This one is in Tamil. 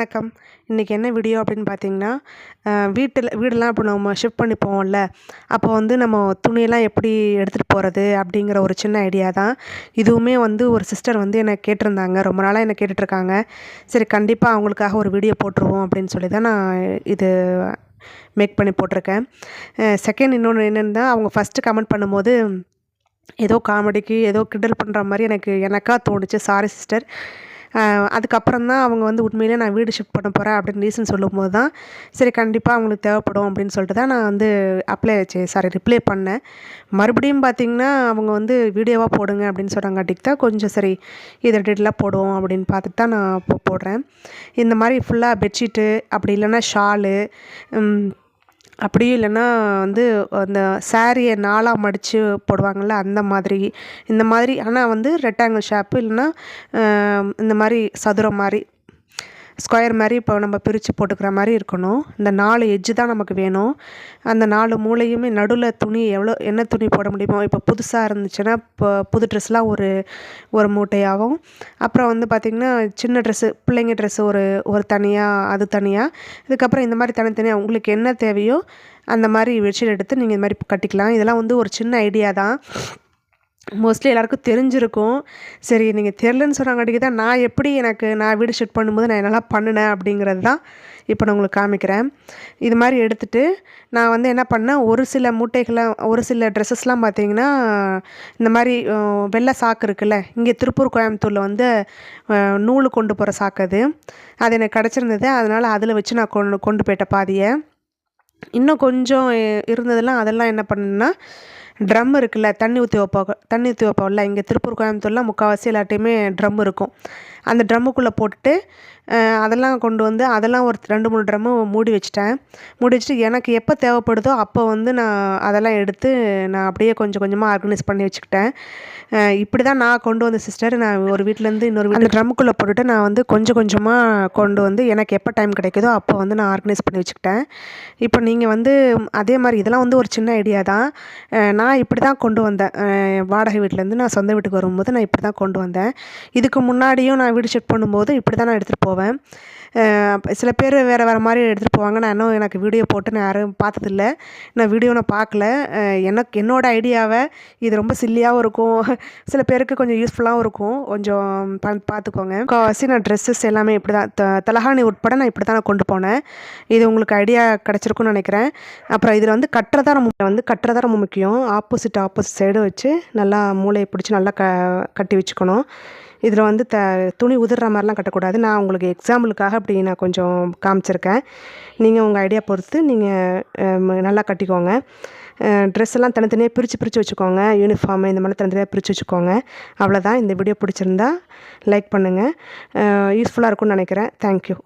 வணக்கம். இன்றைக்கி என்ன வீடியோ அப்படின்னு பார்த்தீங்கன்னா வீட்டில் வீடெல்லாம் இப்போ நம்ம ஷிஃப்ட் பண்ணி போவோம்ல அப்போ வந்து நம்ம துணியெல்லாம் எப்படி எடுத்துகிட்டு போகிறது அப்படிங்கிற ஒரு சின்ன ஐடியா தான். இதுவுமே வந்து ஒரு சிஸ்டர் வந்து என்னை கேட்டிருந்தாங்க. ரொம்ப நாளாக என்னை கேட்டுட்ருக்காங்க. சரி கண்டிப்பாக அவங்களுக்காக ஒரு வீடியோ போட்டுருவோம் அப்படின்னு சொல்லி தான் நான் இது மேக் பண்ணி போட்டிருக்கேன். செகண்ட் இன்னொன்று என்னென்னா அவங்க ஃபஸ்ட்டு கமெண்ட் பண்ணும்போது ஏதோ காமெடிக்கு ஏதோ கிண்டல் பண்ணுற மாதிரி எனக்கு எனக்காக தோணுச்சு. சாரி சிஸ்டர் அதுக்கப்புறம் தான் அவங்க வந்து உண்மையிலே நான் வீடு ஷிஃப்ட் பண்ண போகிறேன் அப்படின்னு ரீசன் சொல்லும்போது தான் சரி கண்டிப்பாக அவங்களுக்கு தேவைப்படும் அப்படின்னு சொல்லிட்டு தான் நான் வந்து அப்ளை சாரி ரிப்ளை பண்ணேன். மறுபடியும் பார்த்திங்கன்னா அவங்க வந்து வீடியோவாக போடுங்க அப்படின்னு சொன்னாங்காட்டிக்கு தான் கொஞ்சம் சரி இதை டீட்டெயிலாக போடுவோம் அப்படின்னு பார்த்துட்டு தான் நான் இப்போ போடுறேன். இந்த மாதிரி ஃபுல்லாக பெட்ஷீட்டு அப்படி இல்லைன்னா ஷாலு அப்படியும் இல்லைன்னா வந்து அந்த சாரியை நாலாக மடித்து போடுவாங்கள்ல அந்த மாதிரி. இந்த மாதிரி ஆனால் வந்து ரெக்டாங்கிள் ஷேப்பு இல்லைன்னா இந்த மாதிரி சதுரம் மாதிரி. ஸ்கொயர் மாதிரி இப்போ நம்ம பிரித்து போட்டுக்கிற மாதிரி இருக்கணும். இந்த நாலு எஜ்ஜு தான் நமக்கு வேணும். அந்த நாலு மூளையுமே நடுவில் துணி எவ்வளோ என்ன துணி போட முடியுமோ இப்போ புதுசாக இருந்துச்சுன்னா இப்போ புது ட்ரெஸ்லாம் ஒரு ஒரு மூட்டையாகும். அப்புறம் வந்து பார்த்திங்கன்னா சின்ன ட்ரெஸ்ஸு பிள்ளைங்க ட்ரெஸ்ஸு ஒரு ஒரு தனியாக அது தனியாக இதுக்கப்புறம் இந்த மாதிரி தனித்தனியாக உங்களுக்கு என்ன தேவையோ அந்த மாதிரி பெட்ஷீட் எடுத்து நீங்கள் இந்த மாதிரி கட்டிக்கலாம். இதெல்லாம் வந்து ஒரு சின்ன ஐடியா தான். மோஸ்ட்லி எல்லாருக்கும் தெரிஞ்சிருக்கும். சரி நீங்கள் தெரிலன்னு சொன்னாங்காட்டிக்கு தான் நான் எப்படி எனக்கு நான் வீடு ஷூட் பண்ணும்போது நான் என்னெல்லாம் பண்ணினேன் அப்படிங்கிறது தான் இப்போ நான் உங்களுக்கு காமிக்கிறேன். இது மாதிரி எடுத்துகிட்டு நான் வந்து என்ன பண்ணேன் ஒரு சில மூட்டைகளை ஒரு சில ட்ரெஸ்ஸஸ்லாம் பார்த்தீங்கன்னா இந்த மாதிரி வெள்ளை சாக்கு இருக்குல்ல இங்கே திருப்பூர் கோயம்புத்தூரில் வந்து நூல் கொண்டு போகிற சாக்கு அது. அது எனக்கு கிடச்சிருந்தது. அதனால் அதில் வச்சு நான் கொண்டு கொண்டு போயிட்டேன் பாதியை. இன்னும் கொஞ்சம் இருந்ததெல்லாம் அதெல்லாம் என்ன பண்ணேன்னா ட்ரம் இருக்குல்ல தண்ணி ஊற்றி வைப்போம் தண்ணி ஊற்றி வைப்போம்ல இங்கே திருப்பூர் கோயம்புத்தூர்லாம் முக்கால்வாசி எல்லாட்டையுமே ட்ரம் இருக்கும். அந்த ட்ரம்முக்குள்ளே போட்டுட்டு அதெல்லாம் கொண்டு வந்து அதெல்லாம் ஒரு ரெண்டு மூணு ட்ரம்மு மூடி வச்சுட்டேன். மூடி வச்சுட்டு எனக்கு எப்போ தேவைப்படுதோ அப்போ வந்து நான் அதெல்லாம் எடுத்து நான் அப்படியே கொஞ்சம் கொஞ்சமாக ஆர்கனைஸ் பண்ணி வச்சுக்கிட்டேன். இப்படி தான் நான் கொண்டு வந்த சிஸ்டர் நான் ஒரு வீட்டிலேருந்து இன்னொரு அந்த ட்ரம்முக்குள்ளே போட்டுட்டு நான் வந்து கொஞ்சம் கொஞ்சமாக கொண்டு வந்து எனக்கு எப்போ டைம் கிடைக்குதோ அப்போ வந்து நான் ஆர்கனைஸ் பண்ணி வச்சுக்கிட்டேன். இப்போ நீங்கள் வந்து அதே மாதிரி இதெல்லாம் வந்து ஒரு சின்ன ஐடியா தான். நான் இப்படி தான் கொண்டு வந்தேன். வாடகை வீட்டிலேருந்து நான் சொந்த வீட்டுக்கு வரும்போது நான் இப்படி தான் கொண்டு வந்தேன். இதுக்கு முன்னாடியும் நான் வீடு செட் பண்ணும்போது இப்படி தான் நான் எடுத்துகிட்டு போவேன். சில பேர் வேறு வேறு மாதிரி எடுத்துகிட்டு போவாங்க. நான் இன்னும் எனக்கு வீடியோ போட்டு நான் யாரும் பார்த்ததில்ல. நான் வீடியோ நான் பார்க்கல. எனக்கு என்னோடய ஐடியாவை இது ரொம்ப சில்லியாகவும் இருக்கும். சில பேருக்கு கொஞ்சம் யூஸ்ஃபுல்லாகவும் இருக்கும். கொஞ்சம் பார்த்துக்கோங்க. காசி நான் ட்ரெஸ்ஸஸ் எல்லாமே இப்படி தான் த தலகாணி உட்பட நான் இப்படி தான் நான் கொண்டு போனேன். இது உங்களுக்கு ஐடியா கிடச்சிருக்குன்னு நினைக்கிறேன். அப்புறம் இதில் வந்து கட்டுறதா ரொம்ப வந்து கட்டுறதா ரொம்ப முக்கியம். ஆப்போசிட் ஆப்போசிட் சைடு வச்சு நல்லா மூளையை பிடிச்சி நல்லா க கட்டி வச்சுக்கணும். இதில் வந்து த துணி உதிர்ற மாதிரிலாம் கட்டக்கூடாது. நான் உங்களுக்கு எக்ஸாம்பிளுக்காக அப்படி நான் கொஞ்சம் காமிச்சிருக்கேன். நீங்கள் உங்கள் ஐடியா பொறுத்து நீங்கள் நல்லா கட்டிக்கோங்க. ட்ரெஸ் எல்லாம் தனித்தனியாக பிரித்து பிரித்து வச்சுக்கோங்க. யூனிஃபார்மு இந்த மாதிரி தனித்தனியாக பிரித்து வச்சுக்கோங்க. அவ்வளோதான். இந்த வீடியோ பிடிச்சிருந்தா லைக் பண்ணுங்கள் யூஸ்ஃபுல்லாக இருக்கும்னு நினைக்கிறேன். தேங்க்யூ